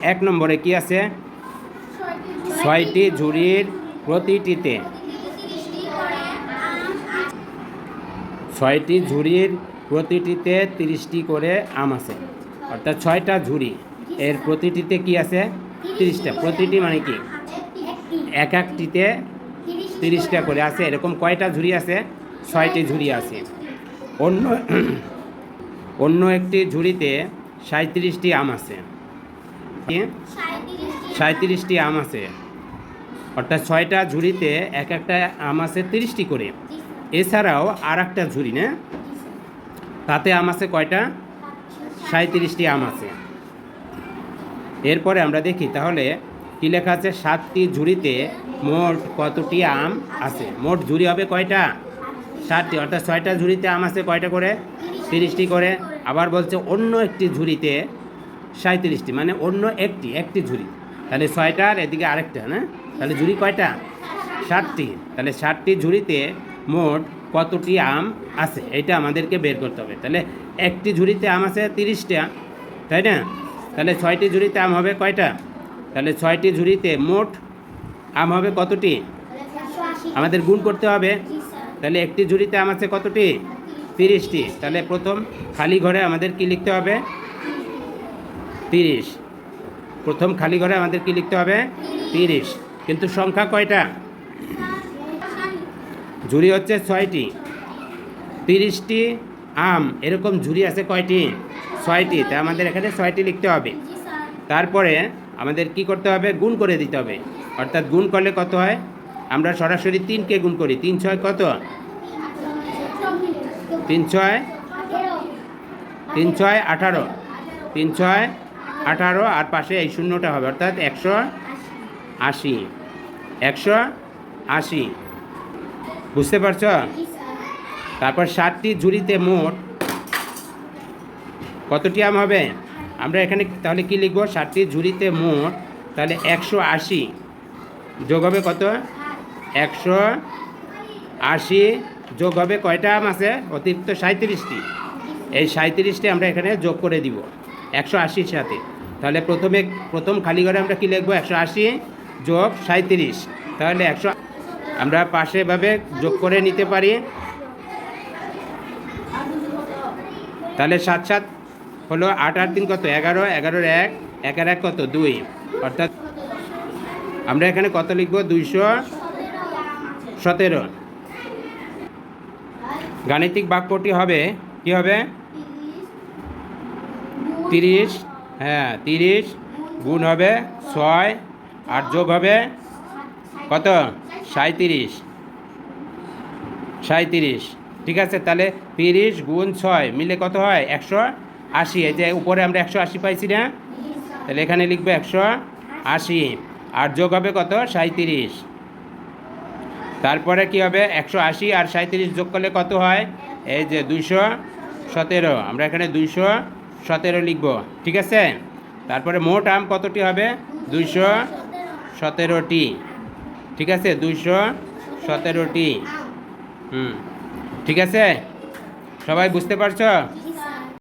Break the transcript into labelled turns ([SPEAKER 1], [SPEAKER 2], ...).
[SPEAKER 1] এক নম্বরে কি আছে? ছয়টি ঝুড়ির প্রতিটিতে। ছয়টি ঝুড়ির প্রতিটিতে তিরিশটি করে আম আছে। অর্থাৎ ছয়টা ঝুড়ি। এর প্রতিটিতে কি আছে? তিরিশটা। প্রতিটি মানে কি? এক একটিতে তিরিশটা করে আছে। এরকম কয়টা ঝুড়ি আছে? ছয়টি ঝুড়ি আছে। অন্য অন্য একটি ঝুড়িতে সাঁত্রিশটি আম আছে? সাঁত্রিশটি আম আছে। অর্থাৎ ছয়টা ঝুড়িতে এক একটা আম আছে তিরিশটি করে। এছাড়াও আর একটা ঝুড়ি, না? তাতে আম আছে কয়টা? সাঁত্রিশটি আম আছে। এরপরে আমরা দেখি তাহলে কি লেখা আছে? সাতটি ঝুড়িতে মোট কতটি আম আছে? মোট ঝুড়ি হবে কয়টা? সাতটি। অর্থাৎ ছয়টা ঝুড়িতে আম আছে কয়টা করে? তিরিশটি করে। আবার বলছে অন্য একটি ঝুড়িতে সাঁত্রিশটি মানে অন্য একটি একটি ঝুড়ি। তাহলে ছয়টার এদিকে আরেকটা, না? তাহলে ঝুড়ি কয়টা? ষাটটি তাহলে ষাটটি ঝুড়িতে মোট কতটি আম আছে? এটা আমাদেরকে বের করতে হবে। তাহলে একটি ঝুড়িতে আম আছে তিরিশটা, তাই না? তাহলে ছয়টি ঝুড়িতে আম হবে কয়টা? তাহলে ছয়টি ঝুড়িতে মোট আম হবে কতটি? আমাদের গুণ করতে হবে। তাহলে একটি ঝুড়িতে আম আছে কতটি? তিরিশটি। তাহলে প্রথম খালি ঘরে আমাদের কি লিখতে হবে? তিরিশ। প্রথম খালি ঘরে আমাদের কি লিখতে হবে? তিরিশ। কিন্তু সংখ্যা কয়টা? ঝুড়ি হচ্ছে ছয়টি। তিরিশটি আম, এরকম ঝুড়ি আছে কয়টি? ছয়টি। তা আমাদের এখানে ছয়টি লিখতে হবে। তারপরে আমাদের কি করতে হবে? গুণ করে দিতে হবে। অর্থাৎ গুণ করলে কত হয়? আমরা সরাসরি তিনকে গুণ করি। তিন ছয় কত? তিন ছয়? তিন ছয় আঠারো। তিন ছয় আঠারো আর পাশে এই শূন্যটা হবে, অর্থাৎ একশো আশি। একশো আশি। বুঝতে পারছ? তারপর ষাটটি ঝুড়িতে মোট কতটি আম হবে? আমরা এখানে তাহলে কি লিখব? ষাটটি ঝুড়িতে মোট তাহলে একশো আশি। যোগ হবে কত? একশো আশি। যোগ হবে কয়টা আম আছে? অতিরিক্ত সাঁত্রিশটি এই সাঁত্রিশটি আমরা এখানে যোগ করে দিব। একশো আশির সাথে তাহলে প্রথমে, প্রথম খালি ঘরে আমরা কী লিখব? একশো আশি যোগ সাঁত্রিশ তাহলে একশো আমরা পাশে এভাবে যোগ করে নিতে পারি। তাহলে সাত সাত হলো আট আট তিন কত? এগারো। এগারোর এক, একের এক কত? দুই। অর্থাৎ আমরা এখানে কত লিখব? দুইশো সতেরো। গাণিতিক বাক্যটি হবে, কি হবে? তিরিশ হ্যাঁ তিরিশ, গুণ হবে ছয়, আর যোগ হবে কত? সাঁত্রিশ সাঁত্রিশ ঠিক আছে, তাহলে তিরিশ গুণ ছয় মিলে কত হয়? একশো আশি। এই যে উপরে আমরা একশো আশি পাইছি না? তাহলে এখানে লিখব একশো আশি। আর যোগ হবে কত? সাঁত্রিশ তারপরে কি হবে? একশো আশি আর সাঁত্রিশ যোগ করলে কত হয়? এই যে দুইশো সতেরো। আমরা এখানে দুইশো সতেরো লিখব, ঠিক আছে? তারপরে মোট আম কতটি হবে? দুইশো সতেরোটি, ঠিক আছে? দুইশো সতেরোটি। হুম, ঠিক আছে? সবাই বুঝতে পারছ?